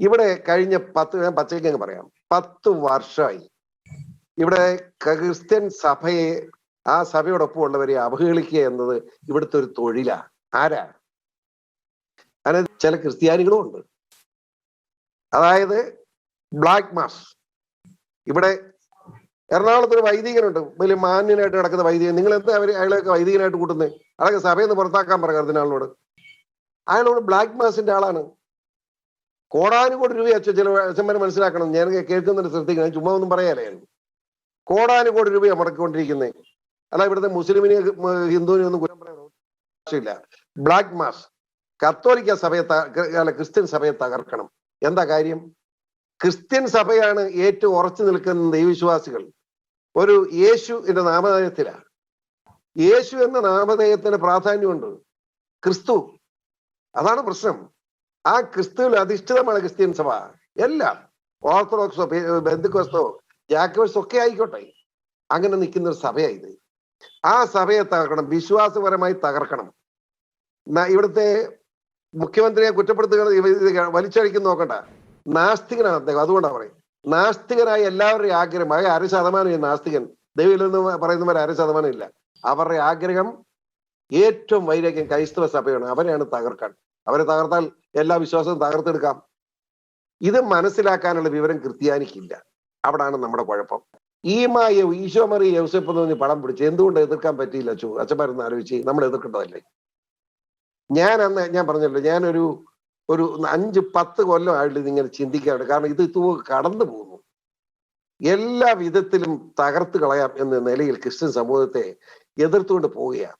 ഇവിടെ കഴിഞ്ഞ പത്ത് ഞാൻ പച്ചയ്ക്ക് അങ്ങ് പറയാം. പത്ത് വർഷമായി ഇവിടെ ക്രിസ്ത്യൻ സഭയെ ആ സഭയോടൊപ്പം ഉള്ളവരെ അവഹേളിക്കുക എന്നത് ഇവിടുത്തെ ഒരു തൊഴിലാ ആരാ? അതായത് ചില ക്രിസ്ത്യാനികളും ഉണ്ട്. അതായത് ബ്ലാക്ക് മാസ് ഇവിടെ എറണാകുളത്ത് ഒരു വൈദികനുണ്ട്. വലിയ മാന്യനായിട്ട് കിടക്കുന്ന വൈദികൻ. നിങ്ങൾ എന്താ അവർ അയാളെയൊക്കെ വൈദികനായിട്ട് കൂട്ടുന്നത് അയാളൊക്കെ സഭയിൽ നിന്ന് പുറത്താക്കാൻ പറ കർദിനാളിനോട്. അയാളോട് ബ്ലാക്ക് മാസിന്റെ ആളാണ്. കോടാനുകോടി രൂപ അച്ഛൻ ചില അച്ഛന്മാർ മനസ്സിലാക്കണം? ഞാൻ കേൾക്കുന്നുണ്ട് ശ്രദ്ധിക്കണം. ചുമ്മാ ഒന്നും പറയാനായിരുന്നു. കോടാനുകോടി രൂപയാണ് മുടക്കിക്കൊണ്ടിരിക്കുന്നത് അല്ല ഇവിടുത്തെ മുസ്ലിമിനെ ഹിന്ദുവിനെ ഒന്നും കുറ്റം പറയാൻ ബ്ലാക്ക് മാസ്. കത്തോലിക്ക സഭയെ അല്ല ക്രിസ്ത്യൻ സഭയെ തകർക്കണം. എന്താ കാര്യം? ക്രിസ്ത്യൻ സഭയാണ് ഏറ്റവും ഉറച്ചു നിൽക്കുന്ന ദൈവവിശ്വാസികൾ. ഒരു യേശു എന്ന നാമധേയത്തിലാണ് യേശു എന്ന നാമധേയത്തിന് പ്രാധാന്യമുണ്ട് ക്രിസ്തു. അതാണ് പ്രശ്നം. ആ ക്രിസ്തുവിൽ അധിഷ്ഠിതമാണ് ക്രിസ്ത്യൻ സഭ. എല്ലാം ഓർത്തഡോക്സോ ബന്ധുക്കോസ്തോ ജാക്കോസ് ഒക്കെ ആയിക്കോട്ടെ. അങ്ങനെ നിൽക്കുന്ന ഒരു സഭയായത്. ആ സഭയെ തകർക്കണം വിശ്വാസപരമായി തകർക്കണം. ഇവിടുത്തെ മുഖ്യമന്ത്രിയെ കുറ്റപ്പെടുത്തുക വലിച്ചഴിക്കുന്ന നോക്കണ്ട. നാസ്തികനാണ് അദ്ദേഹം അതുകൊണ്ടാണ് പറയും നാസ്തികരായ എല്ലാവരുടെയും ആഗ്രഹം ആകെ അര ശതമാനം നാസ്തികൻ. ദൈവമില്ലെന്ന് പറയുന്നവർ അര ശതമാനം ഇല്ല. അവരുടെ ആഗ്രഹം ഏറ്റവും വൈരാഗ്യം ക്രൈസ്തവ സഭയാണ്. അവരെയാണ് തകർക്കാൻ. അവരെ തകർത്താൽ എല്ലാ വിശ്വാസവും തകർത്തെടുക്കാം. ഇത് മനസ്സിലാക്കാനുള്ള വിവരം ക്രിസ്ത്യാനിക്കില്ല. അവിടാണ് നമ്മുടെ കുഴപ്പം. ഈ മായ ഈശോ മറി യൗസഫ് എന്ന് പറഞ്ഞ് പടം പിടിച്ച് എന്തുകൊണ്ട് എതിർക്കാൻ പറ്റിയില്ല ചു അച്ഛന്മാരൊന്ന് ആലോചിച്ച് നമ്മൾ എതിർക്കേണ്ടതല്ലേ? ഞാൻ അന്ന് ഞാൻ പറഞ്ഞല്ലോ ഞാനൊരു ഒരു അഞ്ച് പത്ത് കൊല്ലം ആയിട്ട് ഇതിങ്ങനെ ചിന്തിക്കാറുണ്ട്. കാരണം ഇത് തൂ കടന്നു പോകുന്നു. എല്ലാ വിധത്തിലും തകർത്ത് കളയാം എന്ന നിലയിൽ ക്രിസ്ത്യൻ സമൂഹത്തെ എതിർത്തുകൊണ്ട് പോവുകയാണ്.